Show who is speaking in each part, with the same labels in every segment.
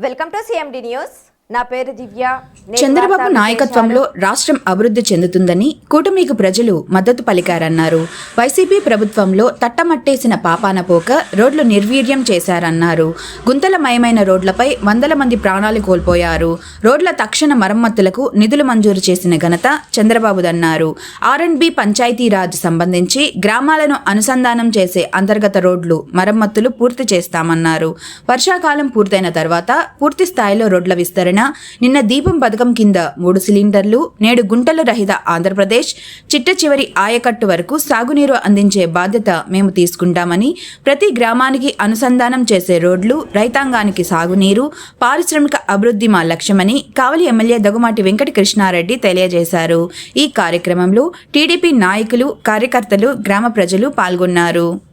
Speaker 1: Welcome to CMD news నా పేరు దివ్య.
Speaker 2: చంద్రబాబు నాయకత్వంలో రాష్ట్రం అభివృద్ధి చెందుతుందని కూటమికి ప్రజలు మద్దతు పలికారన్నారు. వైసీపీ ప్రభుత్వంలో తట్టమట్టేసిన పాపాన పోక రోడ్లు నిర్వీర్యం చేశారన్నారు. గుంతలమయమైన రోడ్లపై వందల మంది ప్రాణాలు కోల్పోయారు. రోడ్ల తక్షణ మరమ్మతులకు నిధులు మంజూరు చేసిన ఘనత చంద్రబాబుదన్నారు. ఆర్ అండ్ బి పంచాయతీరాజ్ సంబంధించి గ్రామాలను అనుసంధానం చేసే అంతర్గత రోడ్లు మరమ్మతులు పూర్తి చేస్తామన్నారు. వర్షాకాలం పూర్తయిన తర్వాత పూర్తి స్థాయిలో రోడ్ల విస్తరణ నిన్న దీపం పథకం కింద మూడు సిలిండర్లు నేడు గుంటల రహిత ఆంధ్రప్రదేశ్ చిట్ట చివరి ఆయకట్టు వరకు సాగునీరు అందించే బాధ్యత మేము తీసుకుంటామని ప్రతి గ్రామానికి అనుసంధానం చేసే రోడ్లు రైతాంగానికి సాగునీరు పారిశ్రామిక అభివృద్ధి మా లక్ష్యమని కావలి ఎమ్మెల్యే దగుమాటి వెంకట కృష్ణారెడ్డి తెలియజేశారు. ఈ కార్యక్రమంలో టీడీపీ నాయకులు కార్యకర్తలు గ్రామ ప్రజలు పాల్గొన్నారు.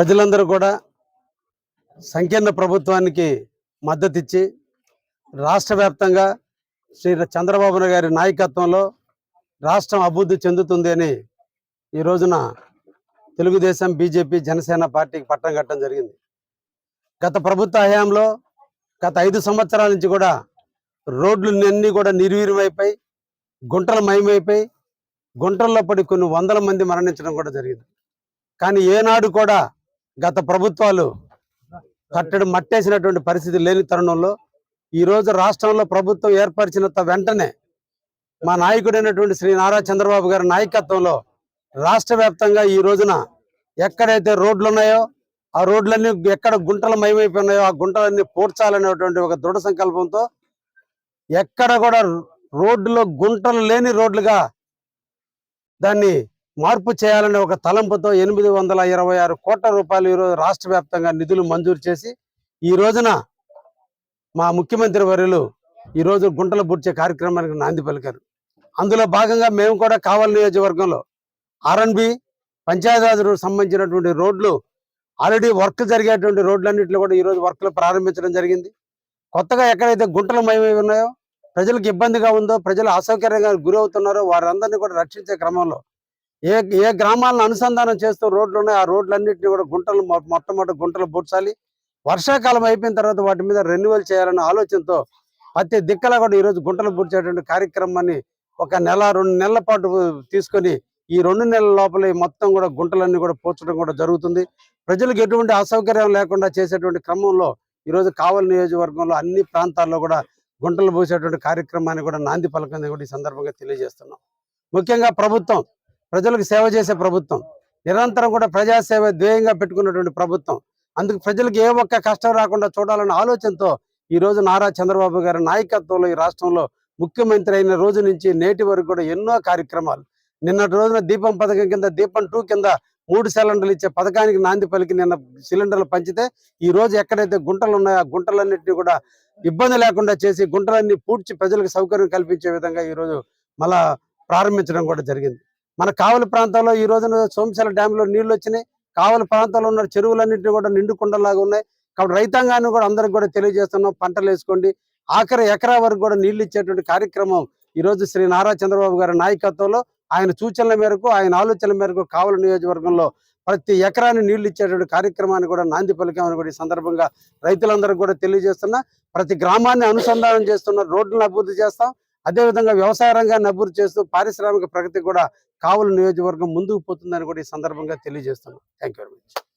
Speaker 3: ప్రజలందరూ కూడా సంకీర్ణ ప్రభుత్వానికి మద్దతిచ్చి రాష్ట్ర వ్యాప్తంగా శ్రీ చంద్రబాబు గారి నాయకత్వంలో రాష్ట్రం అభివృద్ధి చెందుతుంది అని ఈ రోజున తెలుగుదేశం బీజేపీ జనసేన పార్టీకి పట్టం కట్టడం జరిగింది. గత ప్రభుత్వ హయాంలో గత ఐదు సంవత్సరాల నుంచి కూడా రోడ్లు అన్నీ కూడా నిర్వీర్యమైపోయి గుంటలు మయమైపోయి గుంటల్లో పడి కొన్ని వందల మంది మరణించడం కూడా జరిగింది. కానీ ఏనాడు కూడా గత ప్రభుత్వాలు కట్టడి మట్టేసినటువంటి పరిస్థితి లేని తరుణంలో ఈ రోజు రాష్ట్రంలో ప్రభుత్వం ఏర్పరిచిన వెంటనే మా నాయకుడైనటువంటి శ్రీ నారా చంద్రబాబు గారి నాయకత్వంలో రాష్ట్ర వ్యాప్తంగా ఈ రోజున ఎక్కడైతే రోడ్లు ఉన్నాయో ఆ రోడ్లన్నీ ఎక్కడ గుంటలు మయమైపోయినాయో ఆ గుంటలన్నీ పూడ్చాలనేటువంటి ఒక దృఢ సంకల్పంతో ఎక్కడ కూడా రోడ్డులో గుంటలు లేని రోడ్లుగా దాన్ని మార్పు చేయాలనే ఒక తలంపుతో ఎనిమిది వందల ఇరవై ఆరు కోట్ల రూపాయలు ఈరోజు రాష్ట్ర వ్యాప్తంగా నిధులు మంజూరు చేసి ఈ రోజున మా ముఖ్యమంత్రి వర్యులు ఈరోజు గుంటలు బుడ్చే కార్యక్రమానికి నాంది పలికారు. అందులో భాగంగా మేము కూడా కావలి నియోజకవర్గంలో ఆర్ఎన్బి పంచాయతీరాజ్ సంబంధించినటువంటి రోడ్లు ఆల్రెడీ వర్క్ జరిగేటువంటి రోడ్లన్నింటిలో కూడా ఈరోజు వర్క్లు ప్రారంభించడం జరిగింది. కొత్తగా ఎక్కడైతే గుంటలు మయమై ఉన్నాయో ప్రజలకు ఇబ్బందిగా ఉందో ప్రజలు అసౌకర్యంగా గురవుతున్నారో వారందరినీ కూడా రక్షించే క్రమంలో ఏ ఏ గ్రామాలను అనుసంధానం చేస్తూ రోడ్లు ఉన్నాయి ఆ రోడ్లన్నింటినీ కూడా గుంటలు మొట్టమొదటి గుంటలు పూడ్చాలి వర్షాకాలం అయిపోయిన తర్వాత వాటి మీద రెన్యువల్ చేయాలనే ఆలోచనతో ప్రతి దిక్కలా కూడా ఈరోజు గుంటలు పూడ్చేటువంటి కార్యక్రమాన్ని ఒక నెల రెండు నెలల పాటు తీసుకొని ఈ రెండు నెలల లోపల ఈ మొత్తం కూడా గుంటలన్నీ కూడా పూడ్చడం కూడా జరుగుతుంది. ప్రజలకు ఎటువంటి అసౌకర్యం లేకుండా చేసేటువంటి క్రమంలో ఈరోజు కావలి నియోజకవర్గంలో అన్ని ప్రాంతాల్లో కూడా గుంటలు పూసేటువంటి కార్యక్రమాన్ని కూడా నాంది పలకంది కూడా ఈ సందర్భంగా తెలియజేస్తున్నాం. ముఖ్యంగా ప్రభుత్వం ప్రజలకు సేవ చేసే ప్రభుత్వం. నిరంతరం కూడా ప్రజాసేవ ధ్యేయంగా పెట్టుకున్నటువంటి ప్రభుత్వం. అందుకు ప్రజలకు ఏ ఒక్క కష్టం రాకుండా చూడాలన్న ఆలోచనతో ఈ రోజు నారా చంద్రబాబు గారి నాయకత్వంలో ఈ రాష్ట్రంలో ముఖ్యమంత్రి అయిన రోజు నుంచి నేటి వరకు కూడా ఎన్నో కార్యక్రమాలు. నిన్నటి రోజున దీపం పథకం కింద దీపం టూ కింద మూడు సిలిండర్లు ఇచ్చే పథకానికి నాంది పలికి నిన్న సిలిండర్లు పంచితే ఈ రోజు ఎక్కడైతే గుంటలు ఉన్నాయో ఆ గుంటలన్నింటినీ కూడా ఇబ్బంది లేకుండా చేసి గుంటలన్నీ పూడ్చి ప్రజలకు సౌకర్యం కల్పించే విధంగా ఈ రోజు మళ్ళా ప్రారంభించడం కూడా జరిగింది. మన కావలి ప్రాంతంలో ఈ రోజున సోమశాల డ్యామ్లో నీళ్ళు వచ్చినాయి. కావలి ప్రాంతంలో ఉన్న చెరువులన్నింటినీ కూడా నిండుకుండలాగా ఉన్నాయి. కాబట్టి రైతాంగాన్ని కూడా అందరికి కూడా తెలియజేస్తున్నాం. పంటలు వేసుకోండి. ఆఖరి ఎకరా వరకు కూడా నీళ్ళు ఇచ్చేటువంటి కార్యక్రమం ఈ రోజు శ్రీ నారా చంద్రబాబు గారి నాయకత్వంలో ఆయన సూచనల మేరకు ఆయన ఆలోచనల మేరకు కావలి నియోజకవర్గంలో ప్రతి ఎకరాన్ని నీళ్ళు ఇచ్చేటువంటి కార్యక్రమాన్ని కూడా నాంది పలికామని కూడా ఈ సందర్భంగా రైతులందరికీ కూడా తెలియజేస్తున్నా. ప్రతి గ్రామాన్ని అనుసంధానం చేస్తున్న రోడ్లను అభివృద్ధి చేస్తాం. అదేవిధంగా వ్యవసాయ రంగాన్ని అభివృద్ధి చేస్తూ పారిశ్రామిక ప్రగతి కూడా కావుల నియోజకవర్గం ముందుకు పోతుందని కూడా ఈ సందర్భంగా తెలియజేస్తున్నాం. Thank you very much